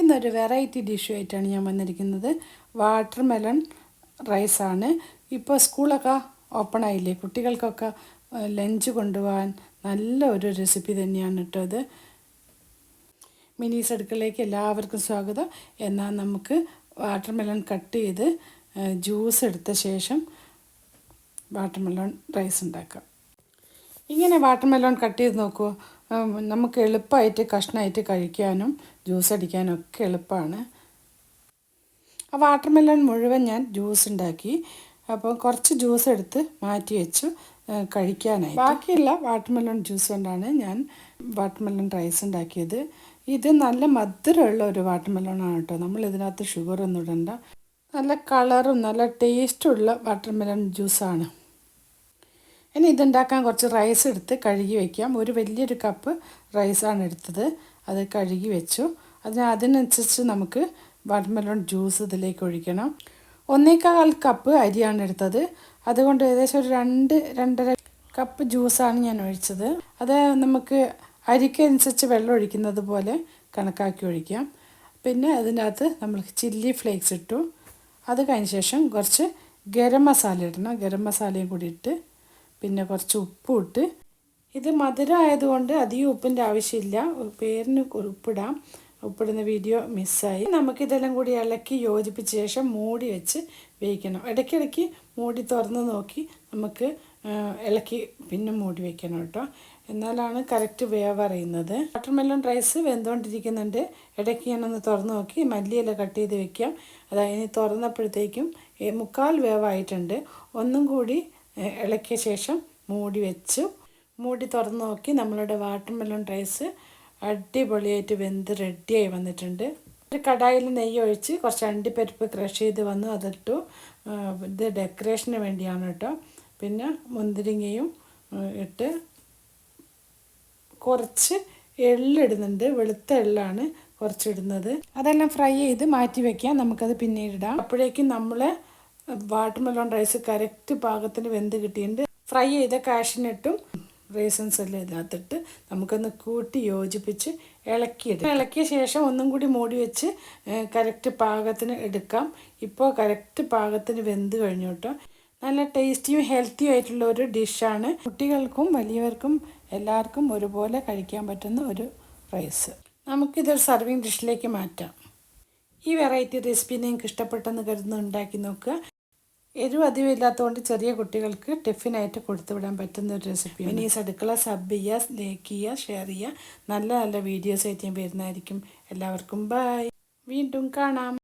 ഇന്നൊരു വെറൈറ്റി ഡിഷുമായിട്ടാണ് ഞാൻ വന്നിരിക്കുന്നത്. വാട്ടർ മെലൺ റൈസാണ് ഇപ്പോൾ സ്കൂളൊക്കെ ഓപ്പൺ ആയില്ലേ? കുട്ടികൾക്കൊക്കെ ലഞ്ച് കൊണ്ടുപോകാൻ നല്ല ഒരു റെസിപ്പി തന്നെയാണ് കേട്ടോ അത്. മിനീസ് അടുക്കളയിലേക്ക് എല്ലാവർക്കും സ്വാഗതം. എന്നാൽ നമുക്ക് വാട്ടർ മെലൺ കട്ട് ചെയ്ത് ജ്യൂസ് എടുത്ത ശേഷം വാട്ടർ മെലൺ റൈസ് ഉണ്ടാക്കാം. ഇങ്ങനെ വാട്ടർ മെലോൺ കട്ട് ചെയ്ത് നോക്കൂ. ഉം, നമുക്ക് എളുപ്പമായിട്ട് കഷ്ണമായിട്ട് കഴിക്കാനും ജ്യൂസ് അടിക്കാനും ഒക്കെ എളുപ്പമാണ് ആ വാട്ടർ മെലൺ മുഴുവൻ ഞാൻ ജ്യൂസ് ഉണ്ടാക്കി. അപ്പോൾ കുറച്ച് ജ്യൂസ് എടുത്ത് മാറ്റി വെച്ചു കഴിക്കാനായി ബാക്കിയുള്ള വാട്ടർ മെലൺ ജ്യൂസ് കൊണ്ടാണ് ഞാൻ വാട്ടർ മെലൺ റൈസ് ഉണ്ടാക്കിയത്. ഇത് നല്ല മധുരമുള്ള ഒരു വാട്ടർ മെലണാണ് കേട്ടോ. നമ്മൾ ഇതിനകത്ത് ഷുഗറൊന്നും ഇടണ്ട. നല്ല കളറും നല്ല ടേസ്റ്റുള്ള വാട്ടർ മെലൺ ജ്യൂസാണ്. ഇനി ഇതുണ്ടാക്കാൻ കുറച്ച് റൈസ് എടുത്ത് കഴുകി വയ്ക്കാം ഒരു വലിയൊരു കപ്പ് റൈസാണ് എടുത്തത്. അത് കഴുകി വെച്ചു. അതിന് അതിനനുസരിച്ച് നമുക്ക് വാട്ടർമെലോൺ ജ്യൂസ് ഇതിലേക്ക് ഒഴിക്കണം. ഒന്നേക്കാൽ കപ്പ് അരിയാണ് എടുത്തത്. അതുകൊണ്ട് ഏകദേശം ഒരു രണ്ട് രണ്ടര കപ്പ് ജ്യൂസാണ് ഞാൻ ഒഴിച്ചത്. അത് നമുക്ക് അരിക്കനുസരിച്ച് വെള്ളം ഒഴിക്കുന്നത് പോലെ കണക്കാക്കി ഒഴിക്കാം. പിന്നെ അതിനകത്ത് നമ്മൾ ചില്ലി ഫ്ലേക്സ് ഇട്ടു. അത് കഴിഞ്ഞ ശേഷം കുറച്ച് ഗരം മസാല ഇടണം. ഗരം മസാലയും കൂടി ഇട്ട് പിന്നെ കുറച്ച് ഉപ്പും ഇട്ട് ഇത് മധുരം ആയതുകൊണ്ട് അധികം ഉപ്പിന്റെ ആവശ്യമില്ല. പേരിന് ഉപ്പിടാം. ഉപ്പിടുന്ന വീഡിയോ മിസ്സായി. നമുക്കിതെല്ലാം കൂടി ഇളക്കി യോജിപ്പിച്ച ശേഷം മൂടി വെച്ച് വേവിക്കണം. ഇടയ്ക്കിടയ്ക്ക് മൂടി തുറന്ന് നോക്കി നമുക്ക് ഇളക്കി പിന്നെ മൂടി വെക്കണം കേട്ടോ. എന്നാലാണ് കറക്റ്റ് വേവ് അറിയുന്നത്. വാട്ടർമെലൺ റൈസ് വെന്തുകൊണ്ടിരിക്കുന്നുണ്ട്. ഇടയ്ക്ക് ഞാനൊന്ന് തുറന്ന് നോക്കി. മല്ലിയില കട്ട് ചെയ്ത് വെക്കാം. അതായത് തുറന്നപ്പോഴത്തേക്കും മുക്കാൽ വേവായിട്ടുണ്ട്. ഒന്നും കൂടി ഇളക്കിയ ശേഷം മൂടി വെച്ചു. മൂടി തുറന്ന് നോക്കി നമ്മളുടെ വാട്ടർ മെലൺ റൈസ് അടിപൊളിയായിട്ട് വെന്ത് റെഡിയായി വന്നിട്ടുണ്ട്. ഒരു കടായിൽ നെയ്യ് ഒഴിച്ച് കുറച്ച് അണ്ടിപ്പരിപ്പ് ക്രഷ് ചെയ്ത് വന്ന് അതിട്ടു. ഇത് ഡെക്കറേഷന് വേണ്ടിയാണ് കേട്ടോ. പിന്നെ മുന്തിരിങ്ങയും ഇട്ട് കുറച്ച് എള്ളിടുന്നുണ്ട്. വെളുത്ത എള്ളാണ് കുറച്ചിടുന്നത്. അതെല്ലാം ഫ്രൈ ചെയ്ത് മാറ്റി വെക്കാം. നമുക്കത് പിന്നീട് ഇടാം. അപ്പോഴേക്കും നമ്മൾ വാട്ടർമെലോൺ റൈസ് കറക്റ്റ് പാകത്തിന് വെന്ത് കിട്ടിയിട്ടുണ്ട്. ഫ്രൈ ചെയ്ത കാഷിനിട്ടും റേസൻസ് എല്ലാം ഇതിനകത്തിട്ട് നമുക്കൊന്ന് കൂട്ടി യോജിപ്പിച്ച് ഇളക്കിയെടുക്കാം. ഇളക്കിയ ശേഷം ഒന്നും കൂടി മൂടി വെച്ച് കറക്റ്റ് പാകത്തിന് എടുക്കാം. ഇപ്പോൾ കറക്റ്റ് പാകത്തിന് വെന്ത് കഴിഞ്ഞു കേട്ടോ നല്ല ടേസ്റ്റിയും ഹെൽത്തിയും ആയിട്ടുള്ള ഒരു ഡിഷാണ്. കുട്ടികൾക്കും വലിയവർക്കും എല്ലാവർക്കും ഒരുപോലെ കഴിക്കാൻ പറ്റുന്ന ഒരു റൈസ്. നമുക്കിതൊരു സർവിങ് ഡിഷിലേക്ക് മാറ്റാം. ഈ വെറൈറ്റി റെസിപ്പി നിങ്ങൾക്ക് ഇഷ്ടപ്പെട്ടെന്ന് കരുതുന്നുണ്ടാക്കി നോക്കുക. എരിവ് അധികം ഇല്ലാത്തതുകൊണ്ട് ചെറിയ കുട്ടികൾക്ക് ടിഫിനായിട്ട് കൊടുത്തു വിടാൻ പറ്റുന്ന ഒരു റെസിപ്പി മിനീസ് അടുക്കള സബ് ചെയ്യുക ലൈക്ക് ചെയ്യുക ഷെയർ ചെയ്യുക നല്ല നല്ല വീഡിയോസ് ആയിട്ട് ഞാൻ വരുന്നതായിരിക്കും. എല്ലാവർക്കും ബൈ വീണ്ടും കാണാം.